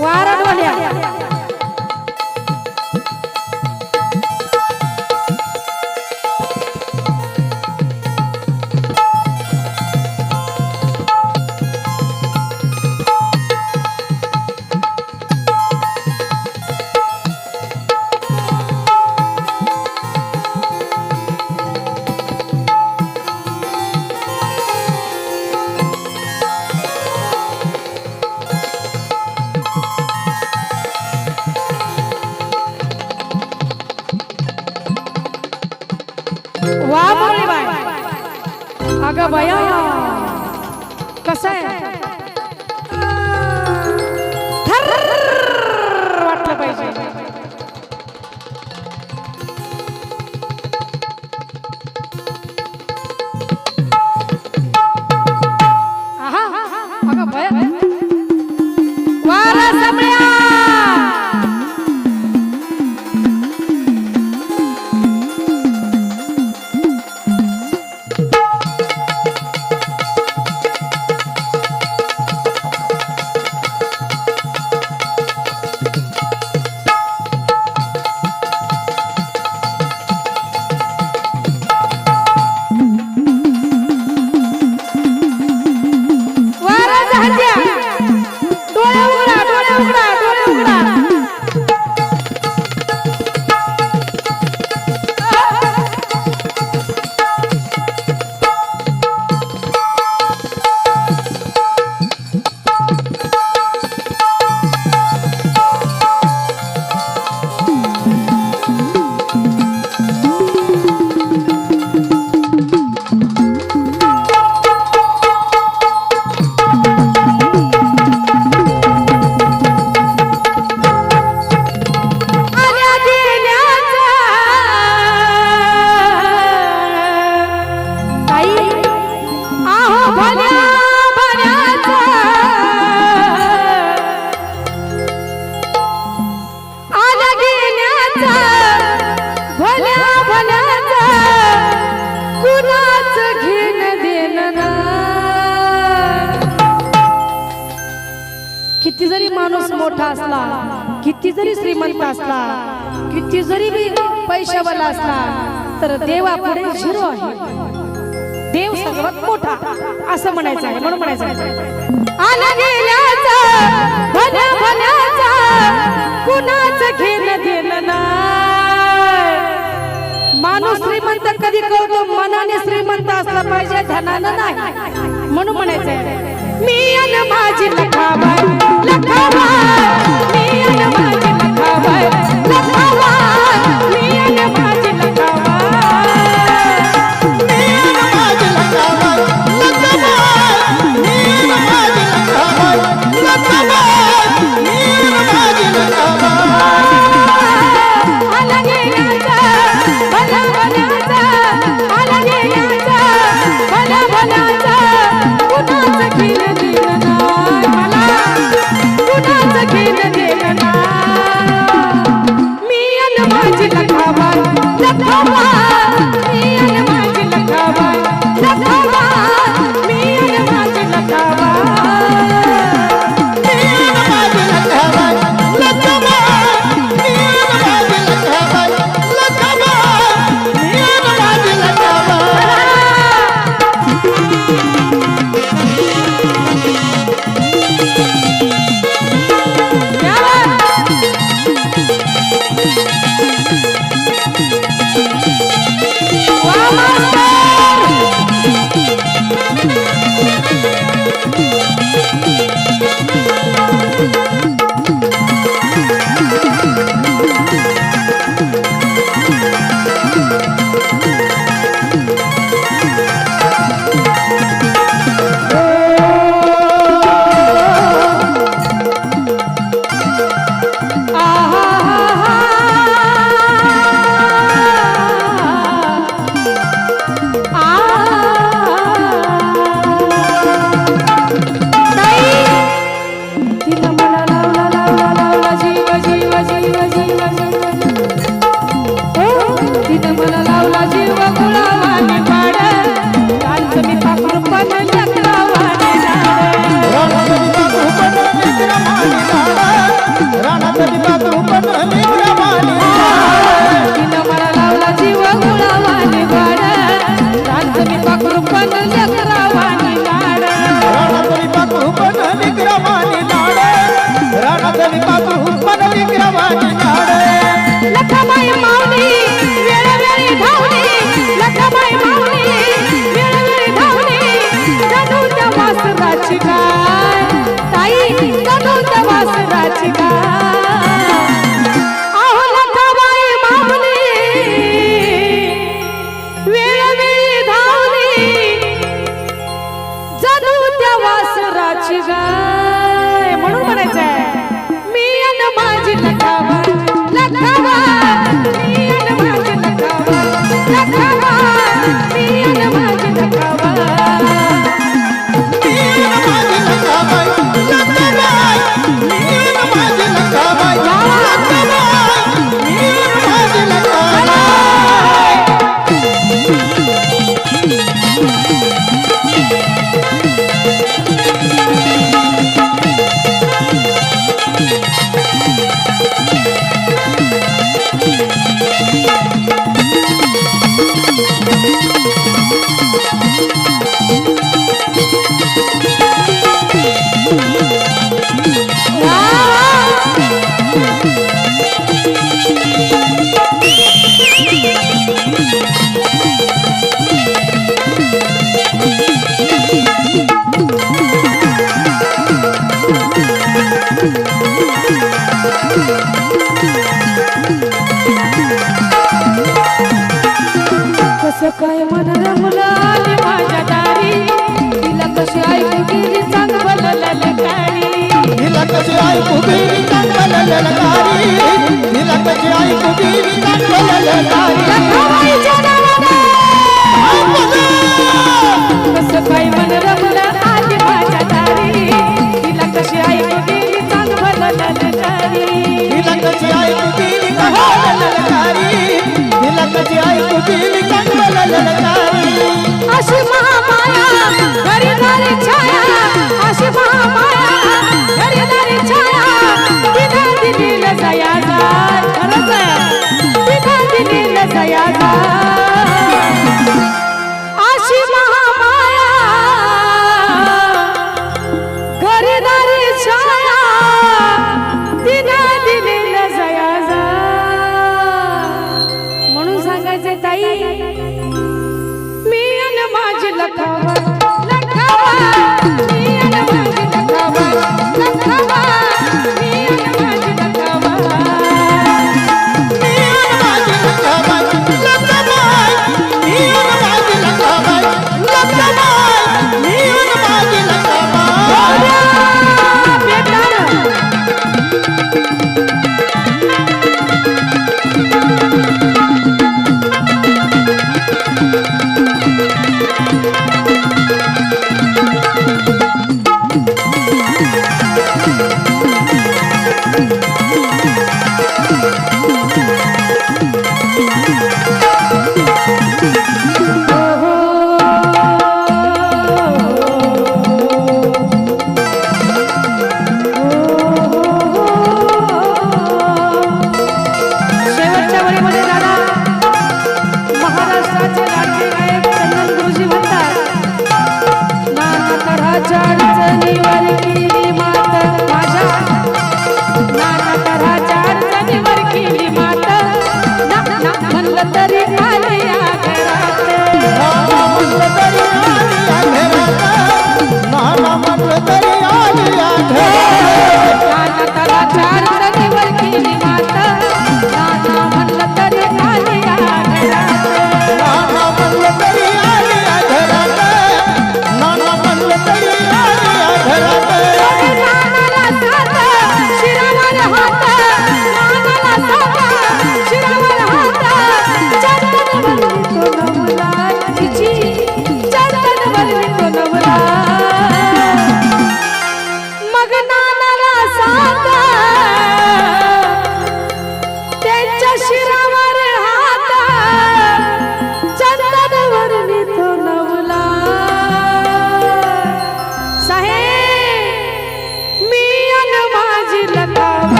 Bora! 在。在 किती जरी माणूस मोठा असला किती जरी श्रीमंत असला किती जरी बी पैशावाला असला तर देवापुढे झिरो आहे. देव सर्वात मोठा असं म्हणायचं आहे म्हणून म्हणायचं आहे. माणूस श्रीमंत कधी कळतो मनाने श्रीमंत असला पाहिजे धनानं नाही. म्हणून म्हणायचं मी अन माझी लखाबाई लखाबाई मी अन माझी लखाबाई लखाबाई मी अन माझी Bye. Música